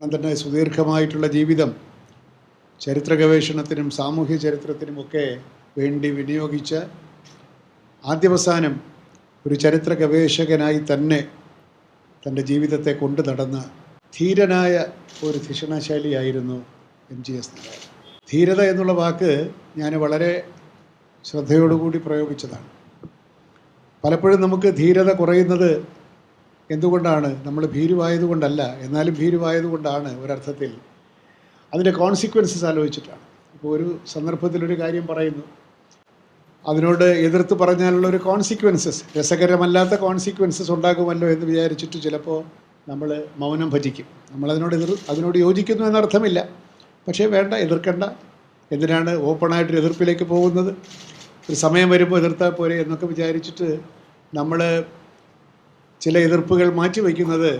തന്നെ സുദീർഘമായിട്ടുള്ള ജീവിതം ചരിത്ര ഗവേഷണത്തിനും സാമൂഹ്യ ചരിത്രത്തിനുമൊക്കെ വേണ്ടി വിനിയോഗിച്ച ആദ്യവസാനം ഒരു ചരിത്ര ഗവേഷകനായി തന്നെ തന്റെ ജീവിതത്തെ കൊണ്ടു നടന്ന ധീരനായ ഒരു ധിഷണശാലിയായിരുന്നു എം ജി എസ് ധീരത എന്നുള്ള വാക്ക് ഞാൻ വളരെ ശ്രദ്ധയോടുകൂടി പ്രയോഗിച്ചതാണ്. പലപ്പോഴും നമുക്ക് ധീരത കുറയുന്നത് എന്തുകൊണ്ടാണ് നമ്മൾ ഭീരുവായതുകൊണ്ടല്ല എന്നാലും ഭീരുവായതുകൊണ്ടാണ് ഒരർത്ഥത്തിൽ. അതിന്റെ കോൺസിക്വൻസസ് ആലോചിച്ചിട്ടാണ്. ഇപ്പോൾ ഒരു സന്ദർഭത്തിൽ ഒരു കാര്യം പറയുന്നു. അതിനോട് എതിർത്ത് പറഞ്ഞാലുള്ള ഒരു കോൺസിക്വൻസസ് രസകരമല്ലാത്ത കോൺസിക്വൻസസ് ഉണ്ടാകുമല്ലോ എന്ന് വിചാരിച്ചിട്ട് ചിലപ്പോൾ നമ്മൾ മൗനം ഭജിക്കും. നമ്മളതിനോട് എതിർ അതിനോട് യോജിക്കുന്നു എന്നർത്ഥമില്ല. പക്ഷേ വേണ്ട എതിർക്കണ്ട. എന്തിനാണ് ഓപ്പണായിട്ടൊരു എതിർപ്പിലേക്ക് പോകുന്നത്? ഒരു സമയം വരുമ്പോൾ എതിർത്താൽ പോരെ എന്നൊക്കെ വിചാരിച്ചിട്ട് നമ്മൾ ചില എതിർപ്പുകൾ മാറ്റിവെക്കുന്നത്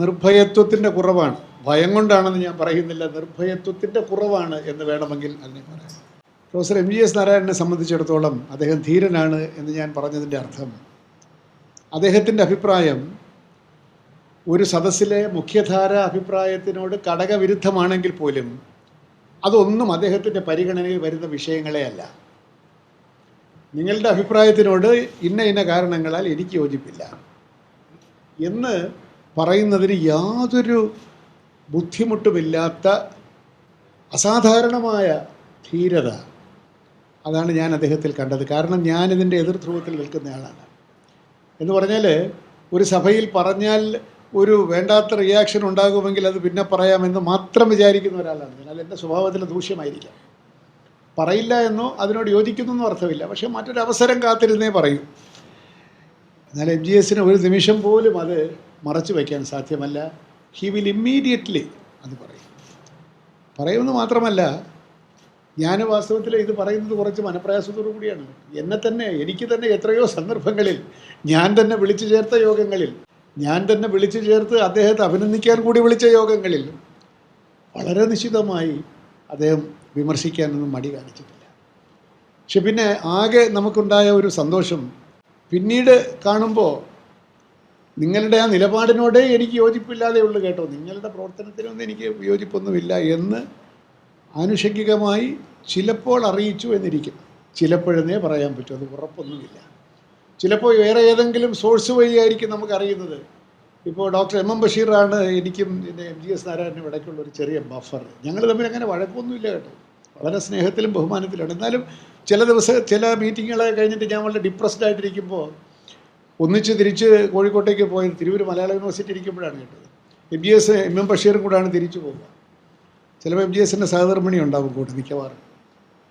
നിർഭയത്വത്തിന്റെ കുറവാണ്. ഭയം കൊണ്ടാണെന്ന് ഞാൻ പറയുന്നില്ല നിർഭയത്വത്തിന്റെ കുറവാണ് എന്ന് വേണമെങ്കിൽ അതിനെ പറയാം. പ്രൊഫസർ എം ജി എസ് നാരായണനെ സംബന്ധിച്ചിടത്തോളം അദ്ദേഹം ധീരനാണ് എന്ന് ഞാൻ പറഞ്ഞതിന്റെ അർത്ഥം. അദ്ദേഹത്തിന്റെ അഭിപ്രായം ഒരു സദസ്സിലെ മുഖ്യധാര അഭിപ്രായത്തിനോട് ഘടകവിരുദ്ധമാണെങ്കിൽ പോലും അതൊന്നും അദ്ദേഹത്തിന്റെ പരിഗണനയിൽ വരുന്ന വിഷയങ്ങളെ അല്ല. നിങ്ങളുടെ അഭിപ്രായത്തിനോട് ഇന്ന ഇന്ന കാരണങ്ങളാൽ എനിക്ക് യോജിപ്പില്ല. എന്ന് പറയുന്നതിന് യാതൊരു ബുദ്ധിമുട്ടുമില്ലാത്ത അസാധാരണമായ ധീരത അതാണ് ഞാൻ അദ്ദേഹത്തിൽ കണ്ടത്. കാരണം ഞാനിതിന്റെ എതിർ ധ്രുവത്തിൽ നിൽക്കുന്നയാളാണ് എന്ന് പറഞ്ഞാൽ ഒരു സഭയിൽ പറഞ്ഞാൽ ഒരു വേണ്ടാത്ത റിയാക്ഷൻ ഉണ്ടാകുമെങ്കിൽ അത് പിന്നെ പറയാമെന്ന് മാത്രം വിചാരിക്കുന്ന ഒരാളാണ് ഞാൻ. അത് എന്റെ സ്വഭാവത്തിൽ ദൂഷ്യമായിരിക്കാം. പറയില്ല എന്നോ അതിനോട് യോജിക്കുന്നു എന്നോ അർത്ഥമില്ല. പക്ഷേ മറ്റൊരു അവസരം കാത്തിരുന്നേ പറയൂ. എന്നാൽ എം ജി എസിന് ഒരു നിമിഷം പോലും അത് മറച്ചു വയ്ക്കാൻ സാധ്യമല്ല. ഹി വിൽ ഇമ്മീഡിയറ്റ്ലി അത് പറയും. പറയുമെന്ന് മാത്രമല്ല ഞാൻ വാസ്തവത്തിൽ ഇത് പറയുന്നത് കുറച്ച് മനപ്രയാസത്തോടു കൂടിയാണ്. എന്നെ തന്നെ എനിക്ക് തന്നെ എത്രയോ സന്ദർഭങ്ങളിൽ ഞാൻ തന്നെ വിളിച്ചു ചേർത്ത യോഗങ്ങളിൽ ഞാൻ തന്നെ വിളിച്ചു ചേർത്ത് അദ്ദേഹത്തെ അഭിനന്ദിക്കാൻ കൂടി വിളിച്ച യോഗങ്ങളിൽ വളരെ നിശ്ചിതമായി അദ്ദേഹം വിമർശിക്കാനൊന്നും മടി കാണിച്ചിട്ടില്ല. പക്ഷെ പിന്നെ ആകെ നമുക്കുണ്ടായ ഒരു സന്തോഷം പിന്നീട് കാണുമ്പോൾ നിങ്ങളുടെ ആ നിലപാടിനോടേ എനിക്ക് യോജിപ്പില്ലാതെ ഉള്ളു കേട്ടോ. നിങ്ങളുടെ പ്രവർത്തനത്തിനൊന്നും എനിക്ക് യോജിപ്പൊന്നുമില്ല എന്ന് ആനുഷംഗികമായി ചിലപ്പോൾ അറിയിച്ചു എന്നിരിക്കും. ചിലപ്പോഴെന്നേ പറയാൻ പറ്റൂ അത് ഉറപ്പൊന്നുമില്ല. ചിലപ്പോൾ വേറെ ഏതെങ്കിലും സോഴ്സ് വഴിയായിരിക്കും നമുക്ക് അറിയുന്നത് ഇപ്പോൾ ഡോക്ടർ എം എം ബഷീറാണ് എനിക്കും എം ജി എസ് നാരായണനും ഇടയ്ക്കുള്ള ഒരു ചെറിയ ബഫർ. ഞങ്ങൾ തമ്മിൽ അങ്ങനെ വഴക്കൊന്നുമില്ല കേട്ടോ. വളരെ സ്നേഹത്തിലും ബഹുമാനത്തിലാണ് എന്നാലും ചില ദിവസം ചില മീറ്റിങ്ങുകളെ കഴിഞ്ഞിട്ട് ഞാൻ വളരെ ഡിപ്രസ്ഡ് ആയിട്ടിരിക്കുമ്പോൾ ഒന്നിച്ച് തിരിച്ച് കോഴിക്കോട്ടേക്ക് പോയത് തിരുവൂർ മലയാള യൂണിവേഴ്സിറ്റി ഇരിക്കുമ്പോഴാണ് കേട്ടത്. M B S M M ബഷീറും കൂടാണ് തിരിച്ചു പോവുക. ചിലപ്പോൾ എം ജി എസിന്റെ സഹധർമ്മിണി ഉണ്ടാവും കൂട്ട് മിക്കവാറും.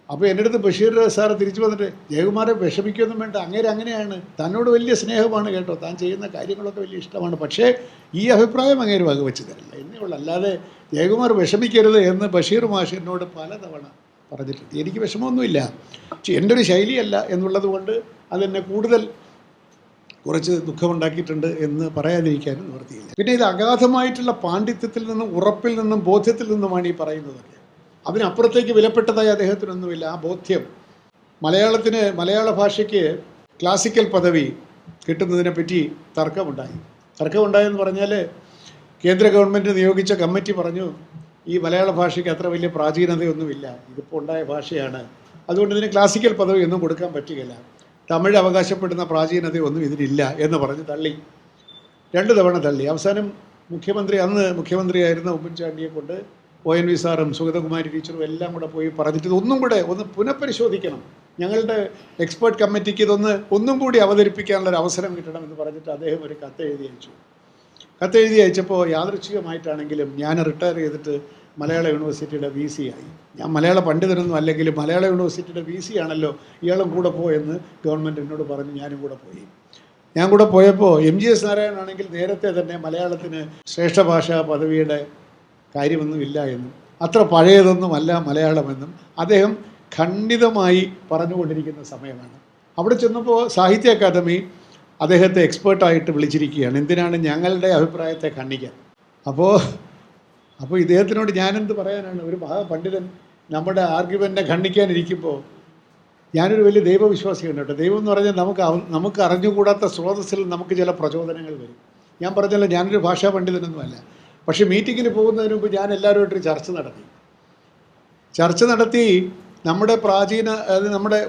അപ്പോൾ എന്റെ അടുത്ത് ബഷീർ സാറ് തിരിച്ചു വന്നിട്ട് ജയകുമാരെ വിഷമിക്കൊന്നും വേണ്ട അങ്ങേര് അങ്ങനെയാണ്. തന്നോട് വലിയ സ്നേഹമാണ് കേട്ടോ. താൻ ചെയ്യുന്ന കാര്യങ്ങളൊക്കെ വലിയ ഇഷ്ടമാണ്. പക്ഷേ ഈ അഭിപ്രായം അങ്ങേര് വകവെച്ച് തരില്ല. എന്നേ ഉള്ളൂ. അല്ലാതെ ജയകുമാർ വിഷമിക്കരുത് എന്ന് ബഷീർ മാഷ് എന്നോട് പലതവണ പറഞ്ഞിട്ടുണ്ട്. എനിക്ക് വിഷമമൊന്നുമില്ല. എന്റെ ഒരു ശൈലിയല്ല എന്നുള്ളത് കൊണ്ട് അതെന്നെ കൂടുതൽ കുറച്ച് ദുഃഖമുണ്ടാക്കിയിട്ടുണ്ട് എന്ന് പറയാതിരിക്കാനും നിവൃത്തിയില്ല. പിന്നെ ഇത് അഗാധമായിട്ടുള്ള പാണ്ഡിത്യത്തിൽ നിന്നും ഉറപ്പിൽ നിന്നും ബോധ്യത്തിൽ നിന്നുമാണ് ഈ പറയുന്നതൊക്കെ അതിനപ്പുറത്തേക്ക് വിലപ്പെട്ടതായി അദ്ദേഹത്തിനൊന്നുമില്ല. ആ ബോധ്യം മലയാളത്തിന് മലയാള ഭാഷയ്ക്ക് ക്ലാസിക്കൽ പദവി കിട്ടുന്നതിനെ പറ്റി തർക്കമുണ്ടായി. തർക്കമുണ്ടായെന്ന് പറഞ്ഞാൽ കേന്ദ്ര ഗവൺമെന്റ് നിയോഗിച്ച കമ്മിറ്റി പറഞ്ഞു ഈ മലയാള ഭാഷയ്ക്ക് അത്ര വലിയ പ്രാചീനതയൊന്നുമില്ല. ഇതിപ്പോൾ ഉണ്ടായ ഭാഷയാണ്. അതുകൊണ്ട് ഇതിന് ക്ലാസിക്കൽ പദവി ഒന്നും കൊടുക്കാൻ പറ്റുകയില്ല. തമിഴ് അവകാശപ്പെടുന്ന പ്രാചീനതയൊന്നും ഇതിനില്ല എന്ന് പറഞ്ഞ് തള്ളി. രണ്ട് തവണ തള്ളി. അവസാനം മുഖ്യമന്ത്രി അന്ന് മുഖ്യമന്ത്രിയായിരുന്ന ഉമ്മൻചാണ്ടിയെ കൊണ്ട് ഒ എൻ വി സാറും സുഗതകുമാരി ടീച്ചറും എല്ലാം കൂടെ പോയി പറഞ്ഞിട്ട് ഇതൊന്നും കൂടെ ഒന്ന് പുനഃപരിശോധിക്കണം. ഞങ്ങളുടെ എക്സ്പേർട്ട് കമ്മിറ്റിക്ക് ഇതൊന്ന് ഒന്നും കൂടി അവതരിപ്പിക്കാനുള്ള ഒരു അവസരം കിട്ടണമെന്ന് പറഞ്ഞിട്ട് അദ്ദേഹം ഒരു കത്ത് എഴുതി അയച്ചു. കത്ത് എഴുതി അയച്ചപ്പോൾ യാദൃച്ഛികമായിട്ടാണെങ്കിലും ഞാൻ റിട്ടയർ ചെയ്തിട്ട് മലയാള യൂണിവേഴ്സിറ്റിയുടെ വി സി ആയി. ഞാൻ മലയാള പണ്ഡിതനൊന്നും അല്ലെങ്കിലും മലയാള യൂണിവേഴ്സിറ്റിയുടെ വി സി ആണല്ലോ ഇയാളും കൂടെ പോയെന്ന് ഗവൺമെന്റ് എന്നോട് പറഞ്ഞ് ഞാനും കൂടെ പോയി. ഞാൻ കൂടെ പോയപ്പോൾ എം ജി എസ് നാരായണൻ ആണെങ്കിൽ നേരത്തെ തന്നെ മലയാളത്തിന് ശ്രേഷ്ഠ ഭാഷാ പദവിയുടെ കാര്യമൊന്നുമില്ല എന്നും അത്ര പഴയതൊന്നുമല്ല മലയാളമെന്നും അദ്ദേഹം ഖണ്ഡിതമായി പറഞ്ഞുകൊണ്ടിരിക്കുന്ന സമയമാണ്. അവിടെ ചെന്നപ്പോൾ സാഹിത്യ അക്കാദമി അദ്ദേഹത്തെ എക്സ്പേർട്ടായിട്ട് വിളിച്ചിരിക്കുകയാണ്. എന്തിനാണ് ഞങ്ങളുടെ അഭിപ്രായത്തെ ഖണ്ഡിക്കാൻ? അപ്പോൾ അപ്പോൾ ഇദ്ദേഹത്തിനോട് ഞാനെന്ത് പറയാനാണ്? ഒരു മഹാപണ്ഡിതൻ നമ്മുടെ ആർഗ്യുമെന്റിനെ ഖണ്ഡിക്കാനിരിക്കുമ്പോൾ ഞാനൊരു വലിയ ദൈവവിശ്വാസിയാണ് കേട്ടോ. ദൈവം എന്ന് പറഞ്ഞാൽ നമുക്ക് നമുക്ക് അറിഞ്ഞുകൂടാത്ത സ്രോതസ്സിൽ നമുക്ക് ചില പ്രചോദനങ്ങൾ വരും. ഞാൻ പറഞ്ഞല്ലോ ഞാനൊരു ഭാഷാ പണ്ഡിതനൊന്നുമല്ല. പക്ഷേ മീറ്റിങ്ങിന് പോകുന്നതിന് മുമ്പ് ഞാൻ എല്ലാവരുമായിട്ട് ചർച്ച നടത്തി. ചർച്ച നടത്തി നമ്മുടെ പ്രാചീന അതായത് നമ്മുടെ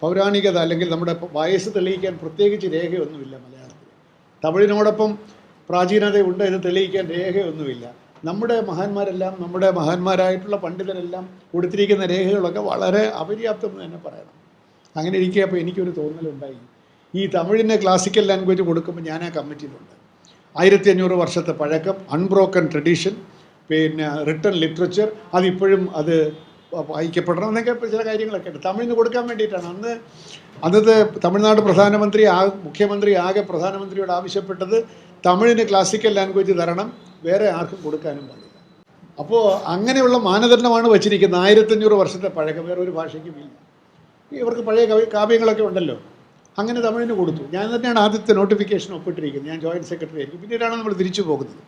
പൗരാണികത അല്ലെങ്കിൽ നമ്മുടെ വയസ്സ് തെളിയിക്കാൻ പ്രത്യേകിച്ച് രേഖയൊന്നുമില്ല മലയാളത്തിൽ. തമിഴിനോടൊപ്പം പ്രാചീനതയുണ്ട് എന്ന് തെളിയിക്കാൻ രേഖയൊന്നുമില്ല. നമ്മുടെ മഹാന്മാരെല്ലാം നമ്മുടെ മഹാന്മാരായിട്ടുള്ള പണ്ഡിതരെല്ലാം കൊടുത്തിരിക്കുന്ന രേഖകളൊക്കെ വളരെ അപര്യാപ്തം എന്ന് തന്നെ പറയണം. അങ്ങനെ ഇരിക്കുക അപ്പോൾ എനിക്കൊരു തോന്നലുണ്ടായി. ഈ തമിഴിന്റെ ക്ലാസിക്കൽ ലാംഗ്വേജ് കൊടുക്കുമ്പോൾ ഞാൻ ആ കമ്മിറ്റിയിലുണ്ട്. ആയിരത്തി അഞ്ഞൂറ് വർഷത്തെ പഴക്കം അൺബ്രോക്കൺ ട്രഡീഷൻ പിന്നെ റിട്ടൺ ലിറ്ററേച്ചർ അതിപ്പോഴും അത് വായിക്കപ്പെടണം എന്നൊക്കെ ചില കാര്യങ്ങളൊക്കെ ഉണ്ട്. തമിഴിന് കൊടുക്കാൻ വേണ്ടിയിട്ടാണ്. അന്ന് അന്നത്തെ തമിഴ്നാട് പ്രധാനമന്ത്രി ആ മുഖ്യമന്ത്രി ആകെ പ്രധാനമന്ത്രിയോട് ആവശ്യപ്പെട്ടത് തമിഴിന് ക്ലാസിക്കൽ ലാംഗ്വേജ് തരണം വേറെ ആർക്കും കൊടുക്കാനും പാടില്ല. അപ്പോൾ അങ്ങനെയുള്ള മാനദണ്ഡമാണ് വച്ചിരിക്കുന്നത്. ആയിരത്തഞ്ഞൂറ് വർഷത്തെ പഴക്കം വേറെ ഒരു ഭാഷയ്ക്കും ഇല്ല. ഇവർക്ക് പഴയ കവി കാവ്യങ്ങളൊക്കെ ഉണ്ടല്ലോ. അങ്ങനെ തമിഴിന് കൊടുത്തു. ഞാൻ തന്നെയാണ് ആദ്യത്തെ നോട്ടിഫിക്കേഷൻ ഒപ്പിട്ടിരിക്കുന്നത്. ഞാൻ ജോയിന്റ് സെക്രട്ടറി ആയിരിക്കും. പിന്നീടാണ് നമ്മൾ തിരിച്ചു പോകുന്നത്.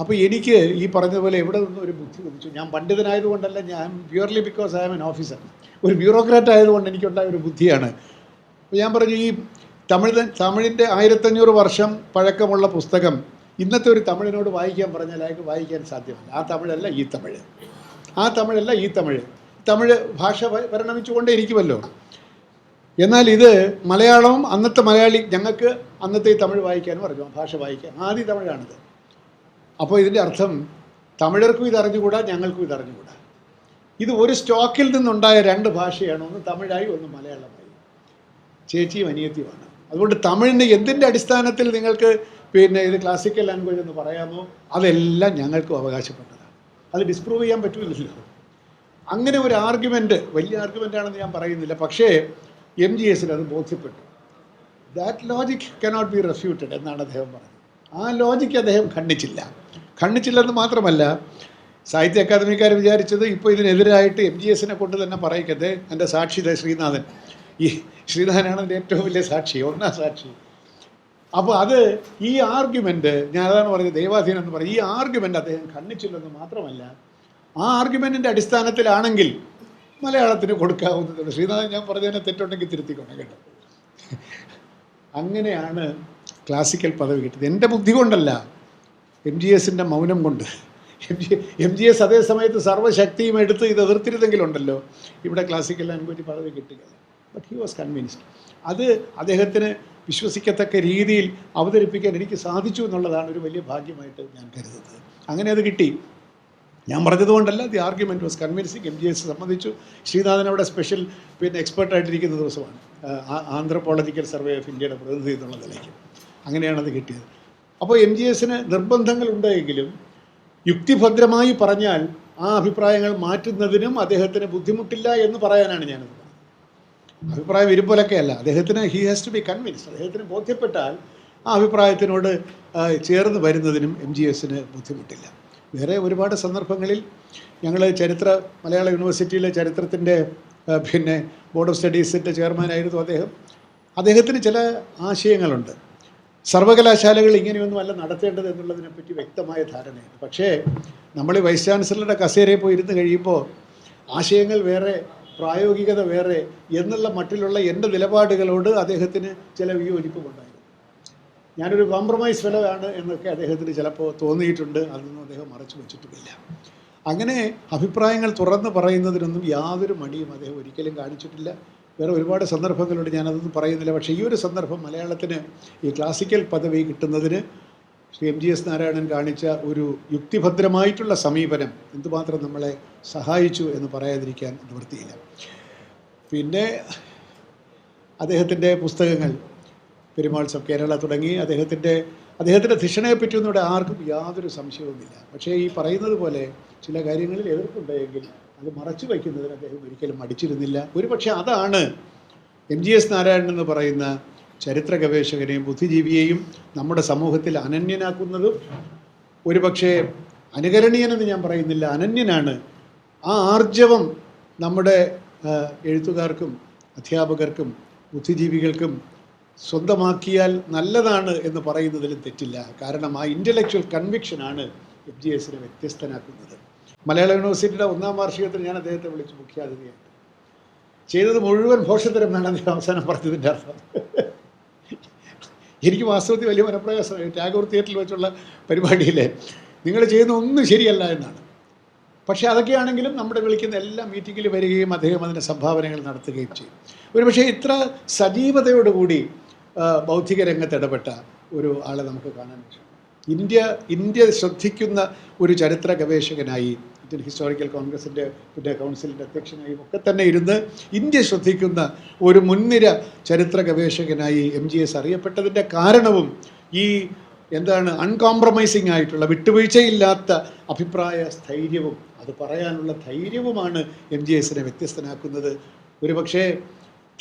അപ്പോൾ എനിക്ക് ഈ പറഞ്ഞതുപോലെ എവിടെ നിന്നും ഒരു ബുദ്ധി വന്നിച്ചു ഞാൻ പണ്ഡിതനായതുകൊണ്ടല്ല ഞാൻ purely because I am an officer ഒരു ബ്യൂറോക്രാറ്റ് ആയതുകൊണ്ട് എനിക്കുണ്ടായ ഒരു ബുദ്ധിയാണ്. അപ്പോൾ ഞാൻ പറഞ്ഞു ഈ തമിഴ് തമിഴിന്റെ ആയിരത്തഞ്ഞൂറ് വർഷം പഴക്കമുള്ള പുസ്തകം ഇന്നത്തെ ഒരു തമിഴിനോട് വായിക്കാൻ പറഞ്ഞാൽ അയാൾക്ക് വായിക്കാൻ സാധ്യമല്ല. ആ തമിഴല്ല ഈ തമിഴ്. ആ തമിഴല്ല ഈ തമിഴ്. തമിഴ് ഭാഷ പരിണമിച്ചുകൊണ്ടേ ഇരിക്കുമല്ലോ. എന്നാൽ ഇത് മലയാളവും അന്നത്തെ മലയാളി ഞങ്ങൾക്ക് അന്നത്തെ തമിഴ് വായിക്കാൻ പറഞ്ഞു ഭാഷ വായിക്കാൻ. ആദ്യ തമിഴാണിത്. അപ്പോൾ ഇതിന്റെ അർത്ഥം തമിഴർക്കും ഇത് അറിഞ്ഞുകൂടാ ഞങ്ങൾക്കും ഇത് അറിഞ്ഞുകൂടാ. ഇത് ഒരു സ്റ്റോക്കിൽ നിന്നുണ്ടായ രണ്ട് ഭാഷയാണ്. ഒന്ന് തമിഴായി ഒന്ന് മലയാളമായി. ചേച്ചിയും അനിയത്തിയുമാണ് അതുകൊണ്ട് തമിഴിന് എന്തിന്റെ അടിസ്ഥാനത്തിൽ നിങ്ങൾക്ക് പിന്നെ ഇത് ക്ലാസിക്കൽ ലാംഗ്വേജ് എന്ന് പറയാമോ? അതെല്ലാം ഞങ്ങൾക്കും അവകാശപ്പെട്ടതാണ്. അത് ഡിസ്പ്രൂവ് ചെയ്യാൻ പറ്റില്ലല്ലോ അങ്ങനെ ഒരു ആർഗ്യുമെന്റ് വലിയ ആർഗ്യുമെന്റ് ആണെന്ന് ഞാൻ പറയുന്നില്ല. പക്ഷേ എം ജി എസിന് അത് ബോധ്യപ്പെട്ടു. That logic cannot be refuted എന്നാണ് അദ്ദേഹം പറഞ്ഞത്. ആ ലോജിക്ക് അദ്ദേഹം ഖണ്ഡിച്ചില്ല. ഖണ്ഡിച്ചില്ലെന്ന് മാത്രമല്ല സാഹിത്യ അക്കാദമിക്കാർ വിചാരിച്ചത് ഇപ്പോൾ ഇതിനെതിരായിട്ട് എം ജി എസിനെ കൊണ്ട് തന്നെ പറയിക്കത്തെ എന്റെ സാക്ഷി ശ്രീനാഥൻ. ഈ ശ്രീനാഥനാണ് എന്റെ ഏറ്റവും വലിയ സാക്ഷി ഒന്നാം സാക്ഷി. അപ്പോൾ അത് ഈ ആർഗ്യുമെന്റ് ഞാൻ അതാണ് പറഞ്ഞത് ദൈവാധീനം എന്ന് പറയും ഈ ആർഗ്യുമെന്റ് അദ്ദേഹം ഖണ്ഡിച്ചില്ലെന്ന് മാത്രമല്ല ആ ആർഗ്യുമെന്റിന്റെ അടിസ്ഥാനത്തിലാണെങ്കിൽ മലയാളത്തിന് കൊടുക്കാവുന്നതാണ് ശ്രീനാഥൻ ഞാൻ പറഞ്ഞതിനെ തെറ്റുണ്ടെങ്കിൽ തിരുത്തിക്കൊണ്ട് കേട്ടോ. അങ്ങനെയാണ് ക്ലാസിക്കൽ പദവി കിട്ടിയത്. എന്റെ ബുദ്ധി കൊണ്ടല്ല എം ജി എസിന്റെ മൗനം കൊണ്ട്. M G M G S അതേ സമയത്ത് സർവശക്തിയും എടുത്ത് ഇത് എതിർത്തിരുന്നെങ്കിലുണ്ടല്ലോ. ഇവിടെ ക്ലാസിക്കൽ ലാംഗ്വേജ് പദവി കിട്ടുകയില്ല ബട്ട് ഹി വാസ് കൺവിൻസ്ഡ് അത് അദ്ദേഹത്തിന് വിശ്വസിക്കത്തക്ക രീതിയിൽ അവതരിപ്പിക്കാൻ എനിക്ക് സാധിച്ചു എന്നുള്ളതാണ് ഒരു വലിയ ഭാഗ്യമായിട്ട് ഞാൻ കരുതുന്നത്. അങ്ങനെ അത് കിട്ടി. ഞാൻ പറഞ്ഞതുകൊണ്ടല്ല the argument was convincing M G S സംബന്ധിച്ചു. ശ്രീനാഥൻ അവിടെ സ്പെഷ്യൽ പിന്നെ എക്സ്പെർട്ടായിട്ടിരിക്കുന്ന ദിവസമാണ്. ആന്ത്രപ്പോളജിക്കൽ സർവേ ഓഫ് ഇന്ത്യയുടെ പ്രതിനിധി എന്നുള്ള നിലയ്ക്ക് അങ്ങനെയാണത് കിട്ടിയത്. അപ്പോൾ എം ജി എസിന് നിർബന്ധങ്ങളുണ്ടെങ്കിലും യുക്തിഭദ്രമായി പറഞ്ഞാൽ ആ അഭിപ്രായങ്ങൾ മാറ്റുന്നതിനും അദ്ദേഹത്തിന് ബുദ്ധിമുട്ടില്ല എന്ന് പറയാനാണ് ഞാനത് അഭിപ്രായം ഇരുപോലൊക്കെയല്ല അദ്ദേഹത്തിന് he has to be convinced അദ്ദേഹത്തിന് ബോധ്യപ്പെട്ടാൽ ആ അഭിപ്രായത്തിനോട് ചേർന്ന് വരുന്നതിനും എം ജി എസിന് ബുദ്ധിമുട്ടില്ല. വേറെ ഒരുപാട് സന്ദർഭങ്ങളിൽ ഞങ്ങൾ ചരിത്ര മലയാള യൂണിവേഴ്സിറ്റിയിലെ ചരിത്രത്തിന്റെ പിന്നെ ബോർഡ് ഓഫ് സ്റ്റഡീസിന്റെ ചെയർമാനായിരുന്നു അദ്ദേഹം. അദ്ദേഹത്തിന് ചില ആശയങ്ങളുണ്ട്. സർവകലാശാലകൾ ഇങ്ങനെയൊന്നും അല്ല നടത്തേണ്ടത് എന്നുള്ളതിനെപ്പറ്റി വ്യക്തമായ ധാരണയുണ്ട്. പക്ഷേ നമ്മൾ വൈസ് ചാൻസലറുടെ കസേരയിൽ പോയി ഇരുന്ന് കഴിയുമ്പോൾ ആശയങ്ങൾ വേറെ പ്രായോഗികത വേറെ എന്നുള്ള മട്ടിലുള്ള എന്റെ നിലപാടുകളോട് അദ്ദേഹത്തിന് ചില വിയോജിപ്പുമുണ്ടായിരുന്നു ഞാനൊരു കോംപ്രമൈസ് ഫെലോ എന്നൊക്കെ അദ്ദേഹത്തിന് ചിലപ്പോൾ തോന്നിയിട്ടുണ്ട്. അതൊന്നും അദ്ദേഹം മറച്ചു വെച്ചിട്ടുമില്ല. അങ്ങനെ അഭിപ്രായങ്ങൾ തുറന്ന് പറയുന്നതിനൊന്നും യാതൊരു മടിയും അദ്ദേഹം ഒരിക്കലും കാണിച്ചിട്ടില്ല. വേറെ ഒരുപാട് സന്ദർഭങ്ങളുണ്ട് ഞാനതൊന്നും പറയുന്നില്ല. പക്ഷേ ഈ ഒരു സന്ദർഭം മലയാളത്തിന് ഈ ക്ലാസിക്കൽ പദവി കിട്ടുന്നതിന് Shri M G S Narayanan കാണിച്ച ഒരു യുക്തിഭദ്രമായിട്ടുള്ള സമീപനം എന്തുമാത്രം നമ്മളെ സഹായിച്ചു എന്ന് പറയാതിരിക്കാൻ നിവൃത്തിയില്ല. പിന്നെ അദ്ദേഹത്തിന്റെ പുസ്തകങ്ങൾ പെരുമാൾസ് ഓഫ് കേരള തുടങ്ങി. അദ്ദേഹത്തിന്റെ അദ്ദേഹത്തിന്റെ ധിഷണയെപ്പറ്റി ഒന്നും ഇവിടെ ആർക്കും യാതൊരു സംശയവുമില്ല. പക്ഷേ ഈ പറയുന്നത് പോലെ ചില കാര്യങ്ങളിൽ എതിർപ്പുണ്ടെങ്കിൽ അത് മറച്ചു വയ്ക്കുന്നതിന് അദ്ദേഹം ഒരിക്കലും മടിച്ചിരുന്നില്ല. ഒരുപക്ഷെ അതാണ് എം ജി എസ് നാരായണൻ എന്ന് പറയുന്ന ചരിത്ര ഗവേഷകനെയും ബുദ്ധിജീവിയെയും നമ്മുടെ സമൂഹത്തിൽ അനന്യനാക്കുന്നതും ഒരുപക്ഷെ അനുകരണീയനെന്ന് ഞാൻ പറയുന്നില്ല അനന്യനാണ്. ആ ആർജവം നമ്മുടെ എഴുത്തുകാർക്കും അധ്യാപകർക്കും ബുദ്ധിജീവികൾക്കും സ്വന്തമാക്കിയാൽ നല്ലതാണ് എന്ന് പറയുന്നതിലും തെറ്റില്ല. കാരണം ആ ഇന്റലക്ച്വൽ കൺവിക്ഷനാണ് എഫ് ജി എസിനെ വ്യത്യസ്തനാക്കുന്നത്. മലയാള യൂണിവേഴ്സിറ്റിയുടെ ഒന്നാം വാർഷികത്തിൽ ഞാൻ അദ്ദേഹത്തെ വിളിച്ച് മുഖ്യാതിഥിയായിട്ട് ചെയ്തത് മുഴുവൻ ഭോഷത്തരം എന്നാണ് അദ്ദേഹം അവസാനം പറഞ്ഞതിന്റെ അർത്ഥം. എനിക്ക് വാസ്തവത്തിൽ വലിയ മനപ്രയാസമായി. ടാഗോർ തിയേറ്ററിൽ വെച്ചുള്ള പരിപാടിയിലെ നിങ്ങൾ ചെയ്യുന്ന ഒന്നും ശരിയല്ല എന്നാണ്. പക്ഷേ അതൊക്കെയാണെങ്കിലും നമ്മുടെ വിളിക്കുന്ന എല്ലാ മീറ്റിങ്ങിൽ വരികയും അദ്ദേഹം അതിന്റെ സംഭാവനകൾ നടത്തുകയും ചെയ്യും. ഒരുപക്ഷെ ഇത്ര സജീവതയോടുകൂടി ബൗദ്ധിക രംഗത്ത് ഇടപെട്ട ഒരു ആളെ നമുക്ക് കാണാൻ പറ്റും. ഇന്ത്യ ഇന്ത്യ ശ്രദ്ധിക്കുന്ന ഒരു ചരിത്ര ഗവേഷകനായി ഇന്ത്യൻ ഹിസ്റ്റോറിക്കൽ കോൺഗ്രസിന്റെ പിന്നെ കൗൺസിലിന്റെ അധ്യക്ഷനായും ഒക്കെ തന്നെ ഇരുന്ന് ഇന്ത്യ ശ്രദ്ധിക്കുന്ന ഒരു മുൻനിര ചരിത്ര ഗവേഷകനായി എം ജി എസ് അറിയപ്പെട്ടതിന്റെ കാരണവും ഈ എന്താണ് അൺകോംപ്രമൈസിങ് ആയിട്ടുള്ള വിട്ടുവീഴ്ചയില്ലാത്ത അഭിപ്രായ സ്ഥൈര്യവും അത് പറയാനുള്ള ധൈര്യവുമാണ് എം ജി എസിനെ വ്യത്യസ്തനാക്കുന്നത്. ഒരുപക്ഷേ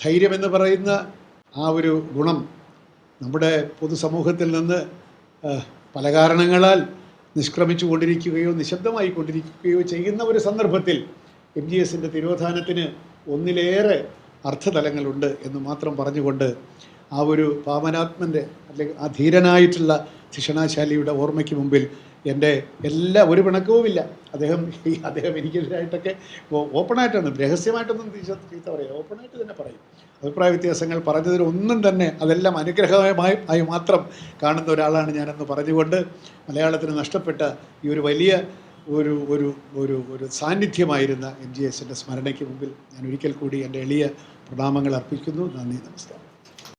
ധൈര്യമെന്ന് പറയുന്ന ആ ഒരു ഗുണം നമ്മുടെ പൊതുസമൂഹത്തിൽ നിന്ന് പല കാരണങ്ങളാൽ നിഷ്ക്രമിച്ചു കൊണ്ടിരിക്കുകയോ നിശബ്ദമായി കൊണ്ടിരിക്കുകയോ ചെയ്യുന്ന ഒരു സന്ദർഭത്തിൽ എം ജി എസിന്റെ തിരോധാനത്തിന് ഒന്നിലേറെ അർത്ഥതലങ്ങളുണ്ട് എന്ന് മാത്രം പറഞ്ഞുകൊണ്ട് ആ ഒരു പാവനാത്മന്റെ അല്ലെങ്കിൽ ആ ധീരനായിട്ടുള്ള ശിക്ഷണാശാലിയുടെ ഓർമ്മയ്ക്ക് മുമ്പിൽ എന്റെ എല്ലാ ഒരു പിണക്കവുമില്ല. അദ്ദേഹം അദ്ദേഹം എനിക്കെതിരായിട്ടൊക്കെ ഓപ്പണായിട്ടൊന്നും രഹസ്യമായിട്ടൊന്നും ചീത്ത പറയില്ല ഓപ്പണായിട്ട് തന്നെ പറയും. അഭിപ്രായ വ്യത്യാസങ്ങൾ പറഞ്ഞതിലൊന്നും തന്നെ അതെല്ലാം അനുഗ്രഹമായി ആയി മാത്രം കാണുന്ന ഒരാളാണ് ഞാനെന്ന് പറഞ്ഞുകൊണ്ട് മലയാളത്തിന് നഷ്ടപ്പെട്ട ഈ ഒരു വലിയ ഒരു ഒരു ഒരു ഒരു സാന്നിധ്യമായിരുന്ന എം ജി എസിന്റെ സ്മരണയ്ക്ക് മുമ്പിൽ ഞാൻ ഒരിക്കൽ കൂടി എന്റെ എളിയ പ്രണാമങ്ങൾ അർപ്പിക്കുന്നു. നന്ദി നമസ്കാരം.